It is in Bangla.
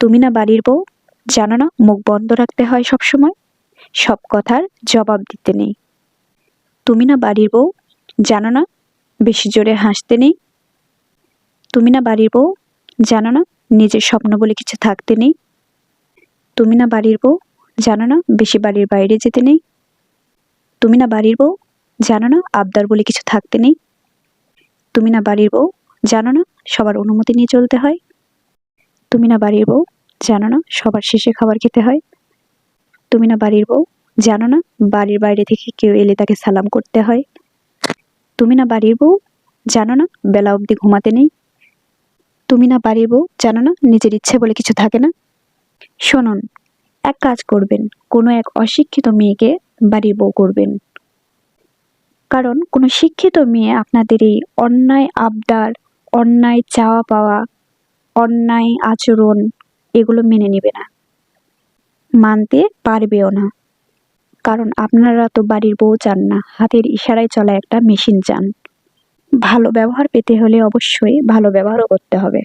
তুমি না বাড়ির বউ? জানো না, মুখ বন্ধ রাখতে হয় সব সময় সব কথার জবাব দিতে নেই। তুমি না বাড়ির বউ? জানো না, বেশি জোরে হাসতে নেই? তুমি না বাড়ির বউ? জানো না, নিজের স্বপ্ন বলে কিছু থাকতে নেই? তুমি না বাড়ির বউ? জানো না, বেশি বাড়ির বাইরে যেতে নেই? তুমি না বাড়ির বউ? জানো না, আবদার বলে কিছু থাকতে নেই? তুমি না বাড়ির বউ? জানো না, সবার অনুমতি নিয়ে চলতে হয়? তুমি না বাড়ির বউ, জানো না সবার শেষে খাবার খেতে হয়। তুমি না বাড়ির বউ, জানো না বাড়ির বাইরে থেকে কেউ এলে তাকে সালাম করতে হয়। তুমি না বাড়ির বউ, জানো না বেলা অবধি ঘুমাতে নেই। তুমি না বাড়ির বউ, জানো না নিজের ইচ্ছে বলে কিছু থাকে না। শুনুন, এক কাজ করবেন, কোনো এক অশিক্ষিত মেয়েকে বাড়ির বউ করবেন। কারণ কোনো শিক্ষিত মেয়ে আপনাদের এই অন্যায় আবদার, অন্যায় চাওয়া পাওয়া অন্যায়, আচরণ এগুলো মেনে নেবে না। মানতে পারবেও না। কারণ আপনারা তো বাড়ির বউ চান না, হাতের ইশারায় চলা একটা মেশিন চান। ভালো ব্যবহার পেতে হলে অবশ্যই ভালো ব্যবহারও করতে হবে।